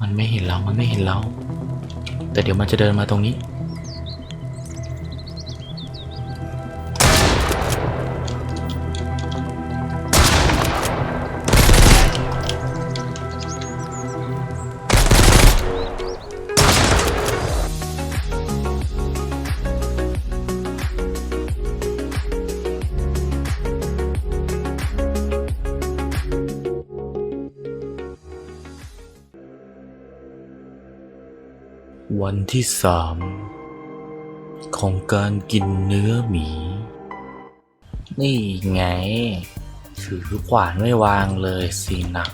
มันไม่เห็นเรา มันไม่เห็นเรา แต่เดี๋ยวมันจะเดินมาตรงนี้ วันที่สามของการกินเนื้อหมี นี่ไง ถือขวานไม่วางเลยสินะ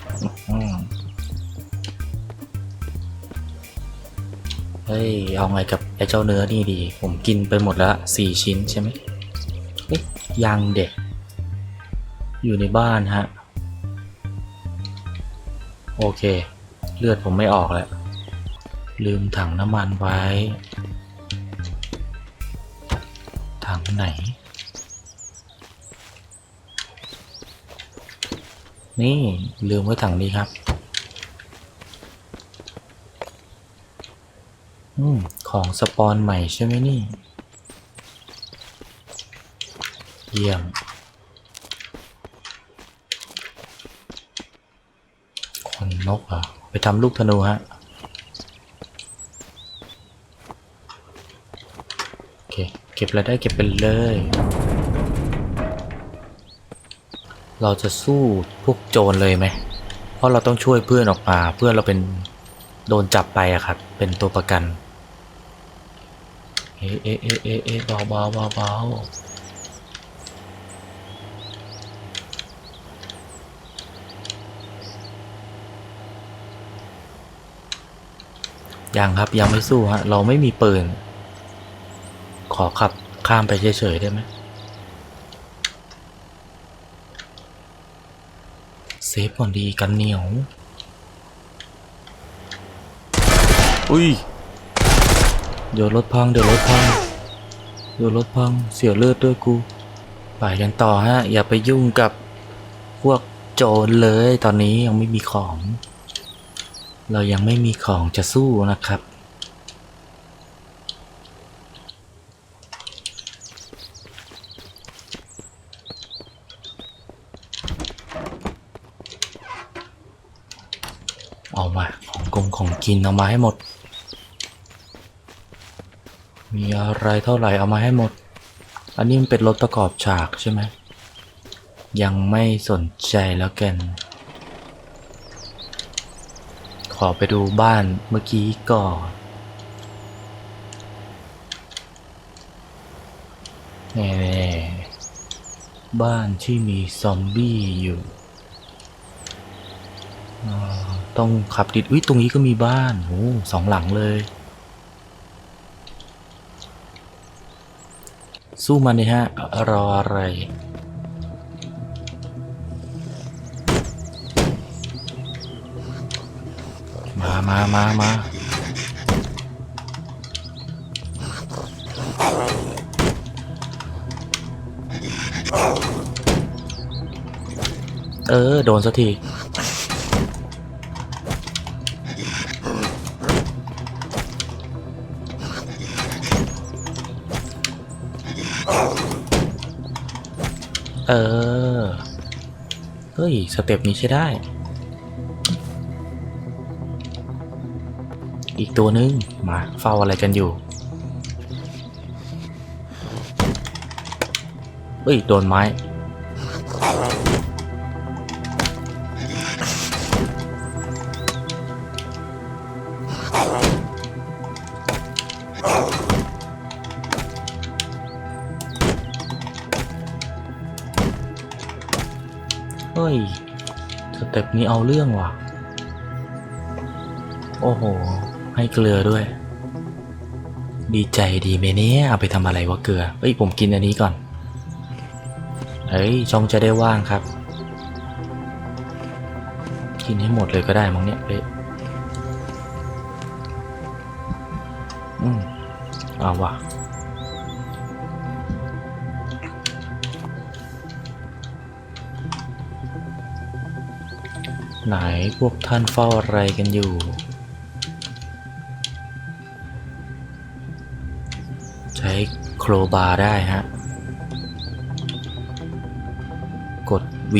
เฮ้ย เอาไงกับไอ้เจ้าเนื้อนี่ดี ผมกินไปหมดแล้วสี่ชิ้นใช่ไหมเฮ้ยยังเด็ก อยู่ในบ้านฮะ โอเค เลือดผมไม่ออกแล้ว ลืมถังน้ำมันไว้ ถังไหน นี่ลืมไว้ถังนี้ครับ อืม ของสปอนใหม่ใช่ไหมนี่ เยี่ยม คนนกเหรอ ไปทำลูกธนูฮะ โอ เก็บอะไรได้เก็บไปเลย เราจะสู้พวกโจรเลยไหม เพราะเราต้องช่วยเพื่อนออกมา เพื่อนเราเป็นโดนจับไปอะครับ เป็นตัวประกัน เอ๊ะเอ๊ะเอ๊ะเอ๊ะเอ๊ะเบาเบาเบาเบายังครับยังไม่สู้ฮะ เราไม่มีปืน ขอขับข้ามไปเฉยๆได้ไหมเซฟก่อนดีกันเหนียว อุ้ย เดี๋ยวรถพัง เดี๋ยวรถพัง เดี๋ยวรถพัง เสียเลือดด้วยกู ไปกันต่อฮะ อย่าไปยุ่งกับพวกโจรเลย ตอนนี้ยังไม่มีของ เรายังไม่มีของจะสู้นะครับ เอามาของ กินเอามาให้หมด มีอะไรเท่าไหร่เอามาให้หมด อันนี้มันเป็นรถประกอบฉากใช่ไหม ยังไม่สนใจแล้วกัน ขอไปดูบ้านเมื่อกี้ก่อนแน่บ้านที่มีซอมบี้อยู่ อ่า ต้องขับดิดอุ้ยตรงนี้ก็มีบ้านโอ้สองหลังเลย สู้มันเลยฮะ รออะไรมามามามาเออ โดนสักที เออ เฮ้ย สเต็ปนี้ใช้ได้ อีกตัวนึง มาเฝ้าอะไรกันอยู่ เฮ้ย โดนไม้ สเต็ปนี้เอาเรื่องว่ะ โอ้โห ให้เกลือด้วย ดีใจดีไหมเนี่ยเอาไปทำอะไรวะเกลือเฮ้ยผมกินอันนี้ก่อนเฮ้ยช่องจะได้ว่างครับ กินให้หมดเลยก็ได้มั้งเนี่ยเป๊ะอืมเอาว่ะ ไหนพวกท่านเฝ้าอะไรกันอยู่ ใช้โครบาได้ฮะ กด V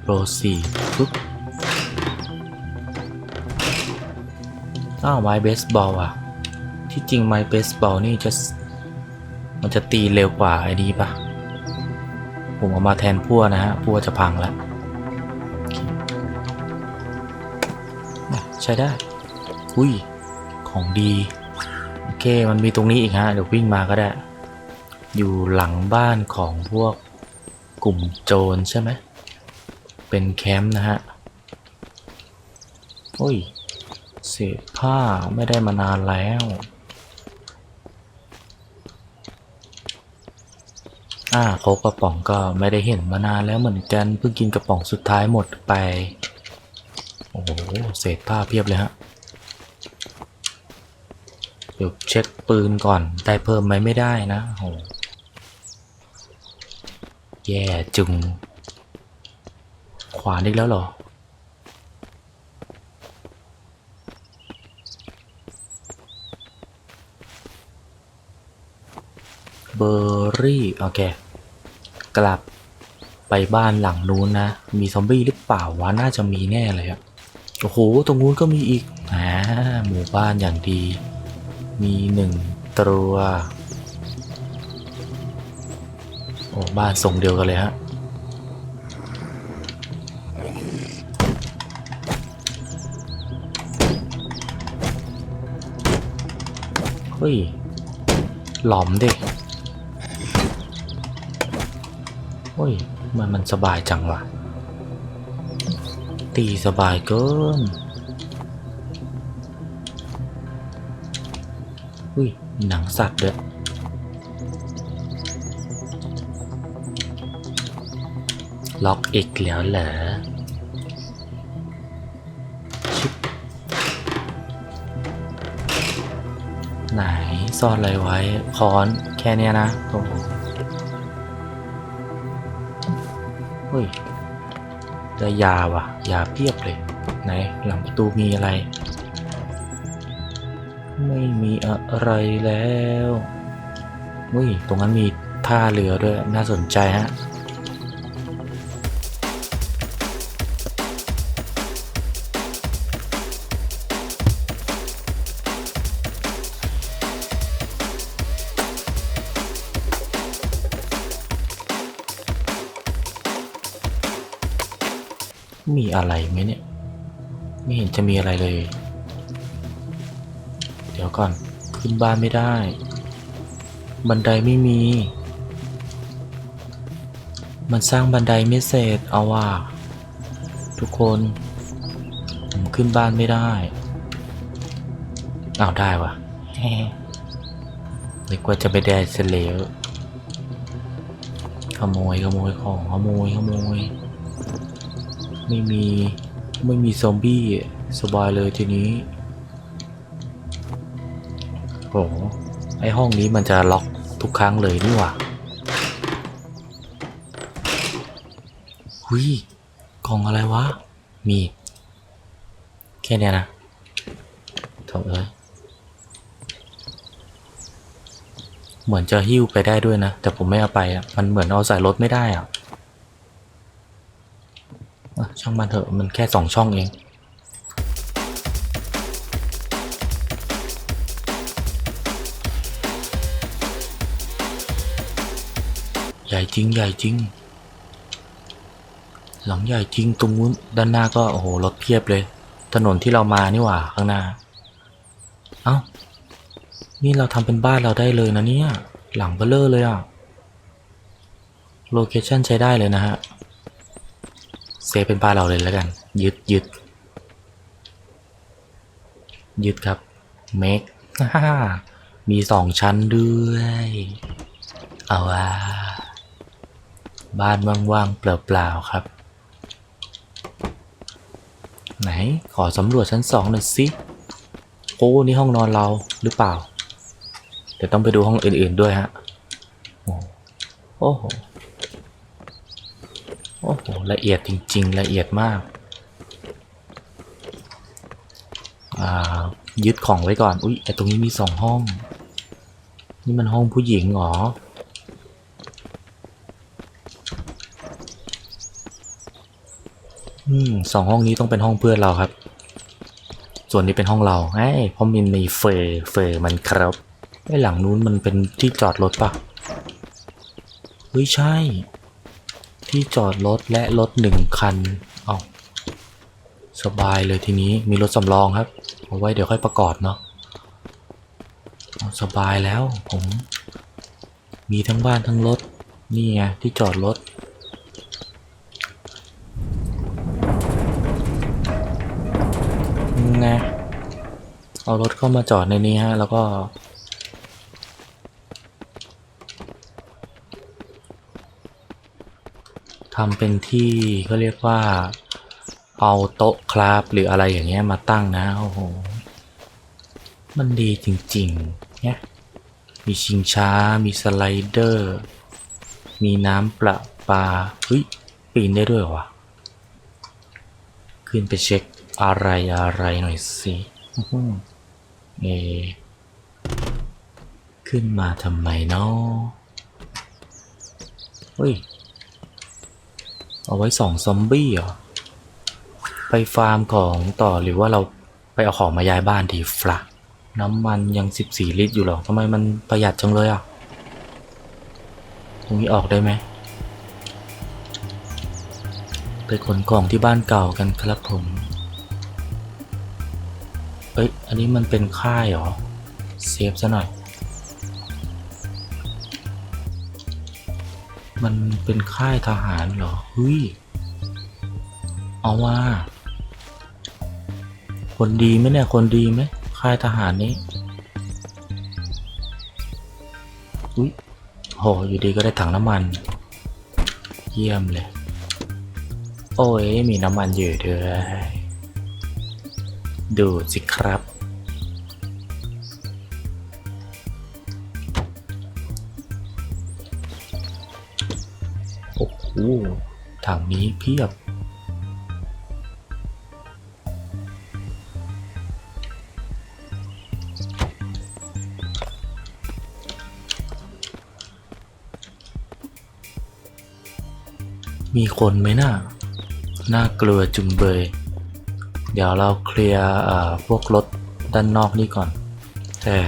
โปรซี่ปุ๊บอ้าวไม้เบสบอลอะที่จริงไม้เบสบอลนี่จะ มันจะตีเร็วกว่าไอ้นี้ปะ่ะ ผมเอามาแทนพั่วนะฮะพั่วจะพังแล้วใช้ได้ อุ้ย ของดี โอเค มันมีตรงนี้อีกฮะ เดี๋ยววิ่งมาก็ได้ อยู่หลังบ้านของพวกกลุ่มโจรใช่ไหม เป็นแคมป์นะฮะ โอ้ย เศษผ้าไม่ได้มานานแล้ว อ่าโคกกระป๋องก็ไม่ได้เห็นมานานแล้วเหมือนกันเพิ่งกินกระป๋องสุดท้ายหมดไปโอ้โหเศษผ้าเพียบเลยฮะเดี๋ยวเช็คปืนก่อนได้เพิ่มไหมไม่ได้นะโอ้โหแย่จุง ขวานอีกแล้วเหรอ เบอร์รี่ โอเค กลับไปบ้านหลังนู้นนะ มีซอมบี้หรือเปล่าวะน่าจะมีแน่เลยอะโอ้โห ตรงนู้นก็มีอีกอ่าหมู่บ้านอย่างดี มีหนึ่งตัวโอ้บ้านทรงเดียวกันเลยฮะเฮ้ย หลอมดิ เฮ้ยมันมันสบายจังวะตีสบายเกินอุ้ยหนังสัตว์ด้วยล็อกอีกแล้วเหรอชิบไหนซ่อนอะไรไว้ค้อนแค่เนี้ยนะโอ้ เฮ้ยได้ยาว่ะ ยาเพียบเลย ไหน หลังประตูมีอะไร ไม่มีอะไรแล้วเฮ้ยตรงนั้นมีท่าเรือด้วย น่าสนใจฮะ มีอะไรไหมเนี่ย ไม่เห็นจะมีอะไรเลย เดี๋ยวก่อน ขึ้นบ้านไม่ได้ บันไดไม่มี มันสร้างบันไดไม่เสร็จ เอาว่า ทุกคนผมขึ้นบ้านไม่ได้เอาวได้วะแฮ่นึกว่าจะไปได้เสยเหลวขโมยขโมยของขโมยขโมย ไม่มี ไม่มีซอมบี้สบายเลยทีนี้โหไอห้องนี้มันจะล็อกทุกครั้งเลยนี่หว่าหุยกล่องอะไรวะ มี แค่เนี้ยนะโถเอ้ยเหมือนจะหิ้วไปได้ด้วยนะ แต่ผมไม่เอาไปอะ มันเหมือนเอาใส่รถไม่ได้อะ ช่างมันเถอะมันแค่สองช่องเอง ใหญ่จริงใหญ่จริง หลังใหญ่จริงตรงนู้นด้านหน้าก็โอ้โหรถเพียบเลย ถนนที่เรามานี่หว่าข้างหน้า เอ้า นี่เราทำเป็นบ้านเราได้เลยนะเนี่ย หลังเบลเลอร์เลยอะโลเคชั่นใช้ได้เลยนะฮะ เซฟเป็นบ้านเราเลยแล้วกัน ยึดยึดยึดครับ เมกมีสองชั้นด้วย เอาว่าบ้านว่างๆ เปล่าๆ ครับ ไหน ขอสำรวจชั้นสองหน่อยสิโอ้นี่ห้องนอนเราหรือเปล่า เดี๋ยวต้องไปดูห้องอื่นๆด้วยฮะ โอ้โอ้โห โอ้โห ละเอียดจริง ๆ ละเอียดมากายึดของไว้ก่อน อุ๊ยไอตรงนี้มีสองห้อง นี่มันห้องผู้หญิงเหรอ อืมสองห้องนี้ต้องเป็นห้องเพื่อนเราครับ ส่วนนี้เป็นห้องเราไอ้พราะมันมีเฟยเฟยมันครับไอ้หลังนู้นมันเป็นที่จอดรถปะเฮ้ยใช่ ที่จอดรถและรถหนึ่งคัน เอาสบายเลยทีนี้มีรถสำรองครับ เอาไว้เดี๋ยวค่อยประกอบเนาะเอาสบายแล้วผม มีทั้งบ้านทั้งรถ นี่ไงที่จอดรถไงเอารถเข้ามาจอดในนี้ฮะ แล้วก็ำเป็นที่เขาเรียกว่า เอาโต๊ะคราฟหรืออะไรอย่างเงี้ยมาตั้งนะโอ้โหมันดีจริงๆเนี่ยมีชิงช้า มีสไลเดอร์ มีน้ำประปาเฮ้ยปีนได้ด้วยวะขึ้นไปเช็คอะไรอะไรหน่อยสิเอขึ้นมาทำไมเนาะเฮ้ย เอาไว้สองซอมบี้เหรอ ไปฟาร์มของต่อหรือว่าเราไปเอาของมาย้ายบ้านดีฟละน้ำมันยัง 14 ลิตรอยู่หรอทำไมมันประหยัดจังเลยอะ ตรงนี้ออกได้ไหม ไปขนของที่บ้านเก่ากันครับผม เอ้ย อันนี้มันเป็นค่ายเหรอ เซฟซะหน่อย มันเป็นค่ายทหารเหรอเฮ้ย เอาว่า คนดีไหมเนี่ย คนดีไหม ค่ายทหารนี้อุ้ยโห อยู่ดีก็ได้ถังน้ำมัน เยี่ยมเลย โอ้ย มีน้ำมันอยู่ด้วย ดูสิครับ อ้โหถังนี้เพียบ มีคนไหมน่าน่ากลัวจุงเบย เดี๋ยวเราเคลียร์พวกรถด้านนอกนี่ก่อน แต่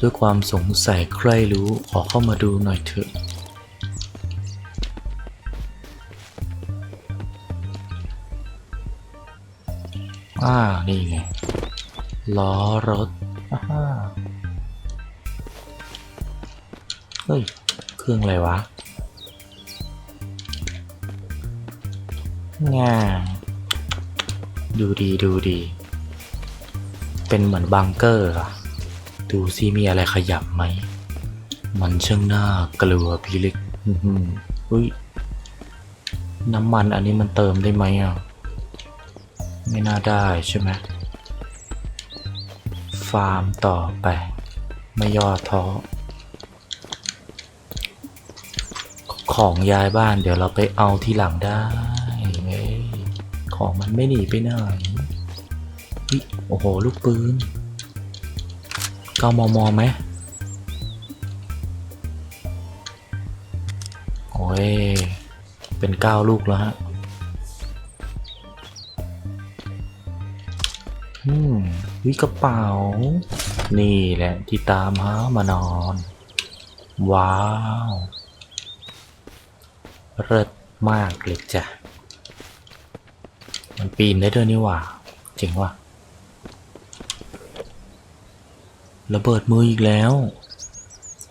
ด้วยความสงสัยใครรู้ขอเข้ามาดูหน่อยเถอะ อ่า นี่ไง ล้อรถอ่าฮะเฮ้ย เครื่องอะไรวะง่าดูดีดูดี เป็นเหมือนบังเกอร์อะดูซิมีอะไรขยับไหม มันช่างน่ากลัวพิลึกอื้อหืออุ้ยน้ำมันอันนี้มันเติมได้ไหมอะ ไม่น่าได้ใช่ไหมฟาร์มต่อไป ไม่ย่อท้อ ของย้ายบ้านเดี๋ยวเราไปเอาที่หลังได้เว้ของมันไม่หนีไปไหนโอ้โห ลูกปืนเก้ามอมอไหมโอ้ย เป็นเก้าลูกแล้วฮะ อืมวิกระเป๋า นี่แหละที่ตามหามานอน ว้าวเลิศมากเลยจ้ะ มันปีนได้ด้วยนี่หว่าเจ๋งว่ะระเบิดมืออีกแล้ว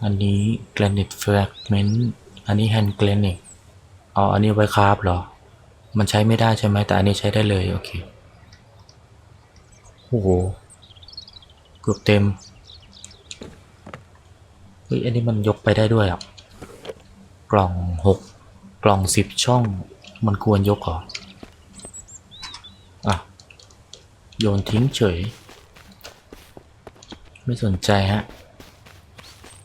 อันนี้ granite fragment อันนี้ hand granite อ๋ออันนี้ไว้คราฟเหรอ มันใช้ไม่ได้ใช่ไหมแต่อันนี้ใช้ได้เลย โอเค โอ้โห เกือบเต็ม เฮ้ย อันนี้มันยกไปได้ด้วยอะ กล่องหกกล่องสิบช่อง มันควรยกเหรอ อะ โยนทิ้งเฉย ไม่สนใจฮะ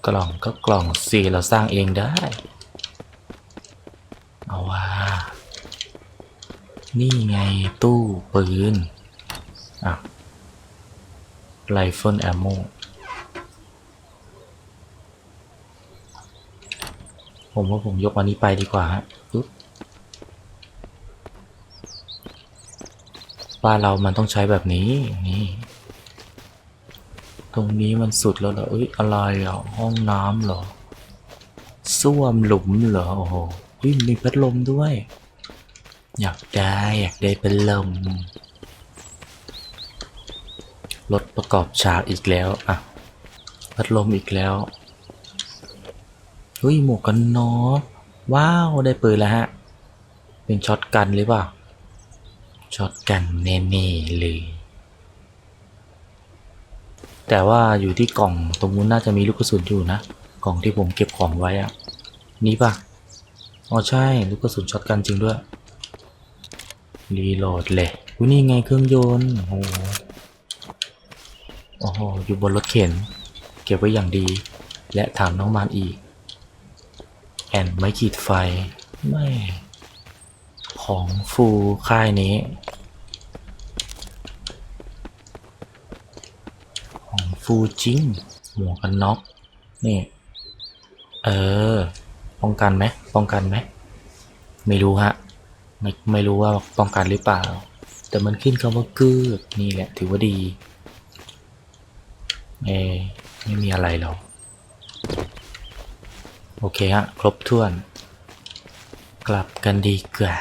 กล่องก็กล่องสี่เราสร้างเองได้ เอาว่า นี่ไงตู้ปืน อะ ไรเฟิลแอมโมผมว่าผมยกอันนี้ไปดีกว่าฮะปึ๊บบ้านเรามันต้องใช้แบบนี้นี่ตรงนี้มันสุดแล้วเหรอเอ้ยอะไรอะห้องน้ำเหรอส้วมหลุมเหรอโอ้โหเฮ้ยมีพัดลมด้วย อยากได้อยากได้พัดลม รถประกอบฉากอีกแล้ว อะ พัดลมอีกแล้ว เฮ้ย หมวกกันน็อกว้าว ได้ปืนแล้วฮะ เป็นช็อตกันหรือเปล่า ช็อตกันแน่ๆเลย แต่ว่าอยู่ที่กล่องตรงนู้นน่าจะมีลูกกระสุนอยู่นะ กล่องที่ผมเก็บของไว้อะนี้ปะอ๋อใช่ ลูกกระสุนช็อตกันจริงด้วย รีโหลดเลยอุ้ยนี่ไงเครื่องยนต์โอ้ โอ้โห อยู่บนรถเข็น เก็บไว้อย่างดี และถามน้องมานอีก แอนไม่ขีดไฟ ไม่ ของฟูค่ายนี้ ของฟูจริง หมวกกันน็อก นี่ เออ ป้องกันไหม ป้องกันไหม ไม่รู้ฮะ ไม่ ไม่รู้ว่าป้องกันหรือเปล่า แต่มันขึ้นคำว่ากือบนี่แหละ ถือว่าดี เอไม่มีอะไรหรอกโอเคฮะ ครบถ้วน กลับกันดีกว่า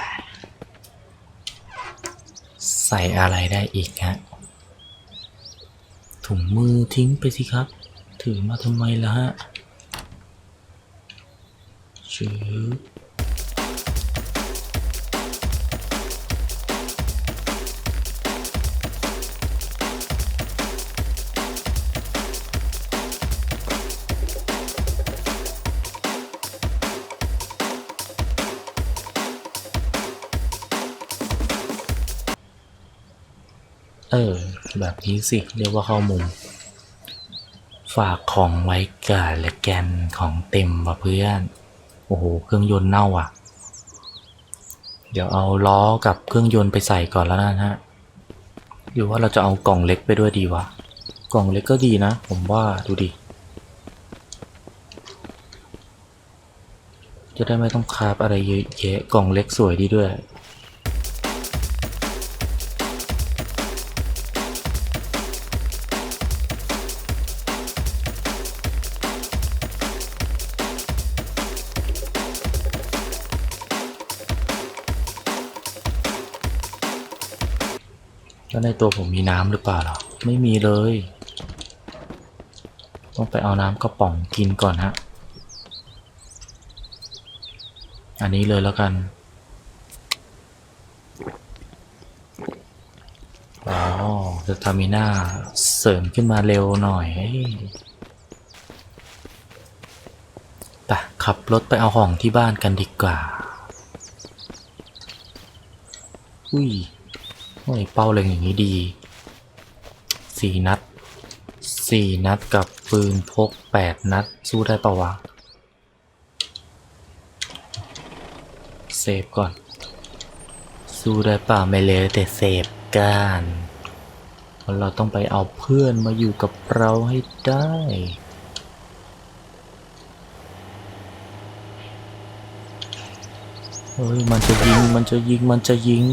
ใส่อะไรได้อีกฮะ ถุงมือทิ้งไปสิครับ ถือมาทำไมล่ะฮะชืบ เออ แบบนี้สิ เรียกว่าเข้ามุม ฝากของไว้กับและแกนของเต็มว่ะเพื่อน โอ้โห เครื่องยนต์เน่าอะ เดี๋ยวเอาล้อกับเครื่องยนต์ไปใส่ก่อนแล้วนะฮะหรือว่าเราจะเอากล่องเล็กไปด้วยดีวะ กล่องเล็กก็ดีนะ ผมว่าดูดิ จะได้ไม่ต้องคาบอะไรเยอะแยะกล่องเล็กสวยดีด้วย ในตัวผมมีน้ำหรือเปล่าหรอ ไม่มีเลย ต้องไปเอาน้ำกระป๋องกินก่อนฮะ อันนี้เลยแล้วกันอ๋อสตามิน่าเสริมขึ้นมาเร็วหน่อยเอ้ยไปขับรถไปเอาของที่บ้านกันดีกว่า อุ้ย โอ้ยเป้าเล็งอย่างนี้ดีสี่นัดสี่นัดกับปืนพกแปดนัด สู้ได้ปะวะ เซฟก่อน สู้ได้ป่าไม่เลยแต่เซฟกันเราะเราต้องไปเอาเพื่อนมาอยู่กับเราให้ได้เฮ้ยมันจะยิงมันจะยิงมันจะยิง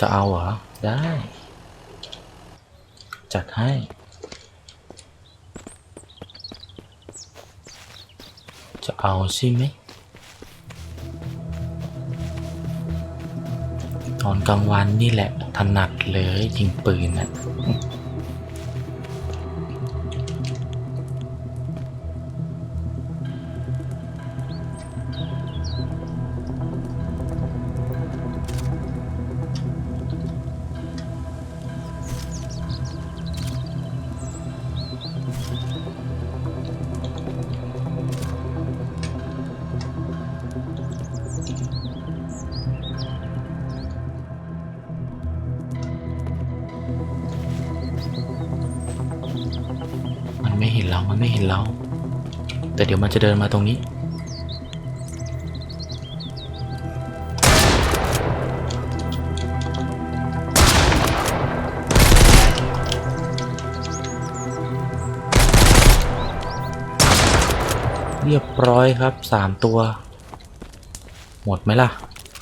จะเอาเหรอ ได้ จัดให้ จะเอาใช่ไหมตอนกลางวันนี่แหละถนัดเลยยิงปืนนะ เรา แต่เดี๋ยวมันจะเดินมาตรงนี้ เรียบร้อยครับสามตัว หมดไหมล่ะ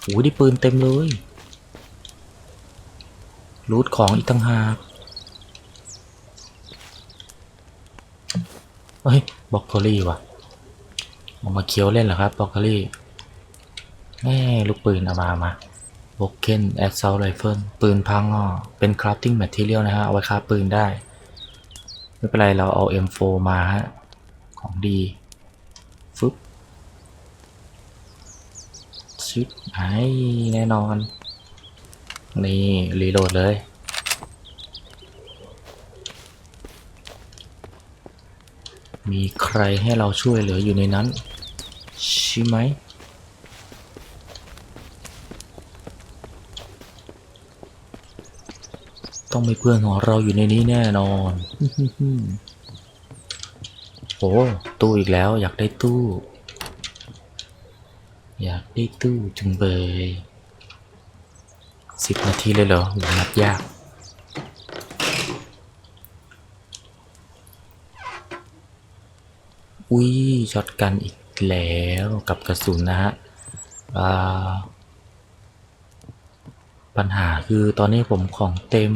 โอ้ยดิปืนเต็มเลยรูดของอีกตั้งหาก เฮ้ยบล็อกโคลี่ว่ะเอามาเคี้ยวเล่นเหรอครับบล็อกโคลี่แม่ลูกปืนเอามามาบล็อกเกนแอดเซลไรเฟิลปืนพังอ่อเป็นคราฟติ้งแมทเทียลนะฮะเอาไว้คราฟปืนได้ ไม่เป็นไรเราเอา M4 มาฮะของดีฟึบชิปไอแน่นอน นี่ รีโหลดเลย มีใครให้เราช่วยเหลืออยู่ในนั้น ใช่ไหม ต้องมีเพื่อนของเราอยู่ในนี้แน่นอนโอ้ตู้อีกแล้ว อยากได้ตู้ อยากได้ตู้จุงเบยสิบนาทีเลยเหรอหนับยาก อุ้ยช็อตกันอีกแล้วกับกระสุนนะฮะปัญหาคือตอนนี้ผมของเต็ม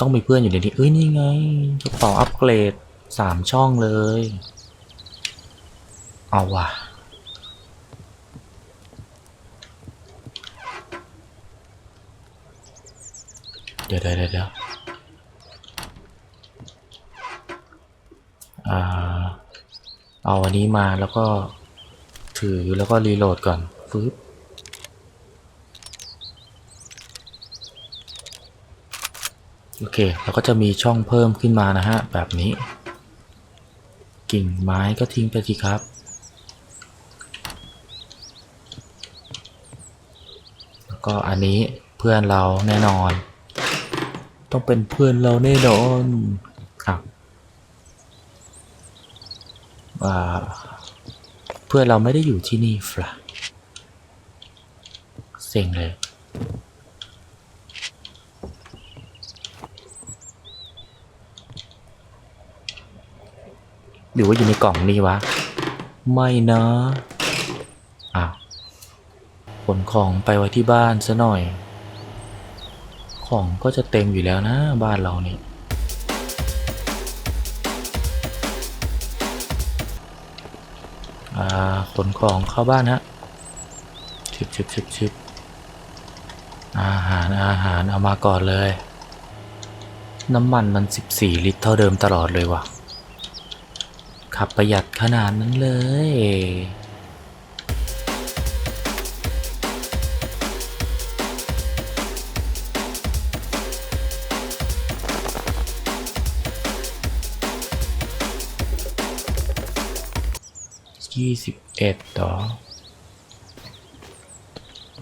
ต้องมีเพื่อนอยู่ในนี้ เอ้ย นี่ไงกระเป๋าอัปเกรดสามช่องเลย เอาว่ะเดี๋ยวเดี๋ยวเดี๋ยวเดี๋ยวอ่า เอาอันนี้มาแล้วก็ถือแล้วก็รีโหลดก่อนฟึบโอเคแล้วก็จะมีช่องเพิ่มขึ้นมานะฮะ แบบนี้ กิ่งไม้ก็ทิ้งไปสิครับ แล้วก็อันนี้เพื่อนเราแน่นอน ต้องเป็นเพื่อนเราแน่นอนอะอ่า เพื่อเราไม่ได้อยู่ที่นี่ฟละเซ็งเลย หรือว่าอยู่ในกล่องนี้วะ ไม่นะอ้าวขนของไปไว้ที่บ้านซะหน่อย ของก็จะเต็มอยู่แล้วนะบ้านเราเนี่อ่ ขนของเข้าบ้านฮะชิบชิบชิบชิบอาหารอาหารเอามาก่อนเลย น้ำมันมัน 14 ลิตรเท่าเดิมตลอดเลยว่ะ ขับประหยัดขนาดนั้นเลย ยี่สิบเอ็ดต่อ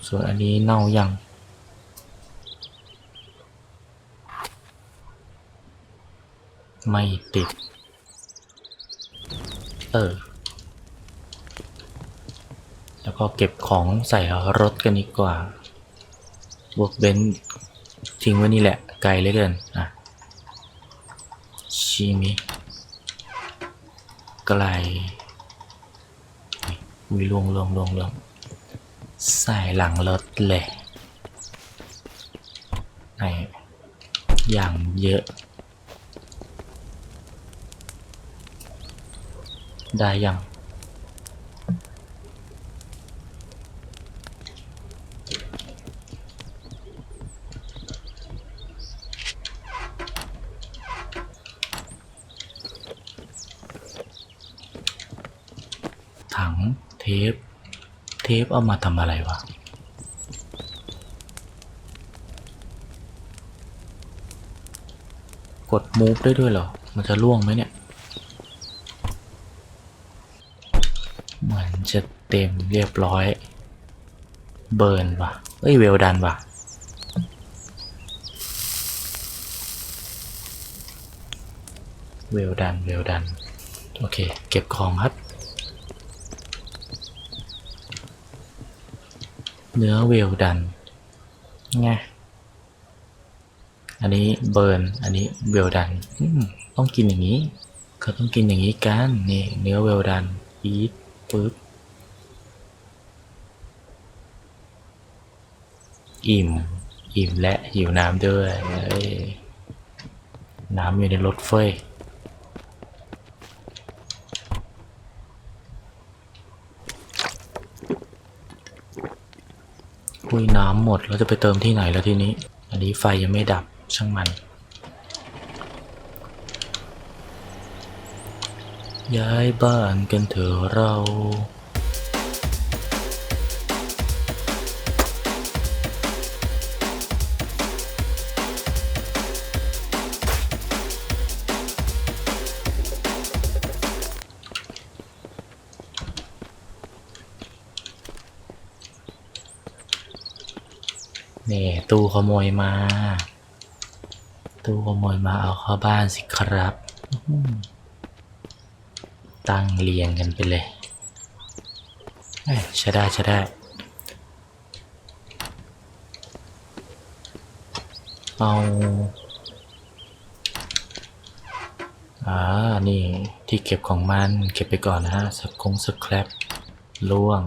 ส่วนอันนี้เน่ายังไม่ติด เออ แล้วก็เก็บของใส่รถกันดีกว่าบวกเบนทิ้งไว้นี่แหละ ไกลเลือเกิน อะ ชิมิ ไกล วิลงลวงลวงลวงใส่หลังรถเลยไหนอย่างเยอะ ได้ยังถังเท ป เทปเอามาทำอะไรวะ กด move ได้ด้วยเหรอ มันจะล่วงไหมเนี่ย เหมือนจะเต็มเรียบร้อย เบิร์นว่ะเอ้ย เวลดันว่ะเวลดัน เวลดัน โอเค เก็บของครับ เนื้อเวลดันไงอันนี้เบิร์น อันนี้เวลดัน ต้องกินอย่างนี้เขาต้องกินอย่างนี้กัน นี่เนื้อเวลดัน อีทปึ๊บ อิ่ม อิ่มและหิวน้ำด้วยเอ้ยน้ำอยู่ในรถเฟ้ย คุยน้ำหมดแล้วจะไปเติมที่ไหนแล้วทีนี้ อันนี้ไฟยังไม่ดับช่างมันย้ายบ้านกันเถอะเรา นี่ตู้ขโมยมา ตู้ขโมยมาเอาเข้าบ้านสิครับ ตั้งเรียงกันไปเลยใช้ได้ใช้ได้เอาอ่า นี่ที่เก็บของมัน เก็บไปก่อนนะฮะ สักงสแครปล่วง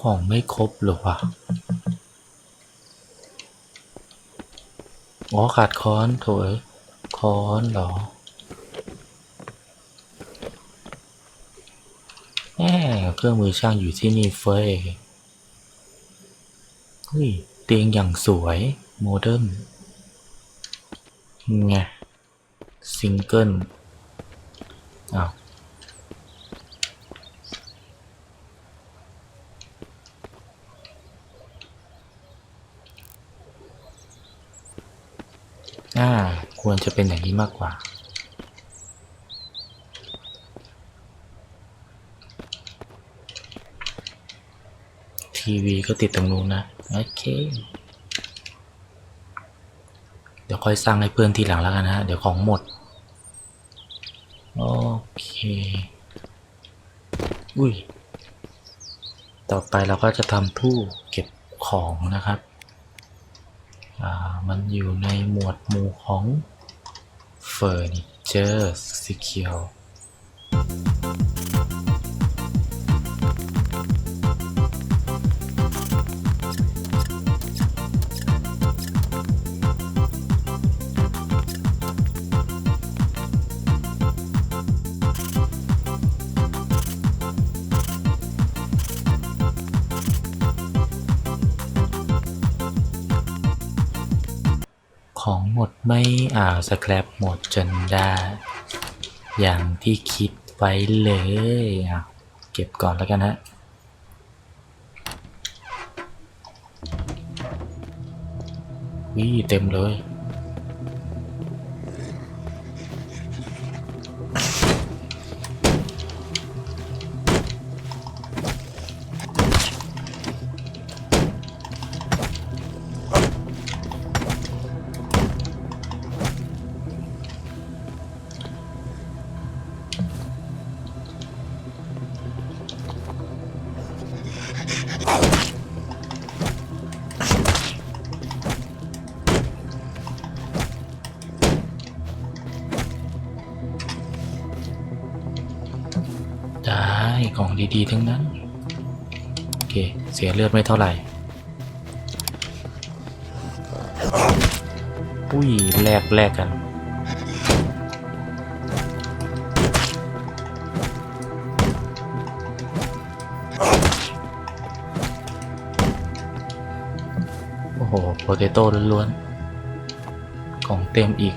ของไม่ครบหรอวะอ๋อขาดค้อนโถอยค้อนเหรอแหมเครื่องมือช่างอยู่ที่นี่เฟ้ยเฮ้ยเตียงอย่างสวย โมเดิร์นไงซิงเกิลอ้าว อ่า ควรจะเป็นอย่างนี้มากกว่า ทีวีก็ติดตรงนู้นนะ โอเค เดี๋ยวค่อยสร้างให้เพื่อนทีหลังแล้วกันนะ เดี๋ยวของหมด โอเค อุ้ย ต่อไปเราก็จะทำตู้เก็บของนะครับอ่ามันอยู่ในหมวดหมู่ของ Furniture Secure ไม่อ่าวสแครปหมดจนได้ อย่างที่คิดไว้เลยอะเก็บก่อนแล้วกันฮะวิเต็มเลย ดีๆ ทั้งนั้น โอเค เสียเลือดไม่เท่าไหร่ อุ้ยแลกแลกกัน โอ้โห โปเตโต้ล้วนๆ ของเต็มอีก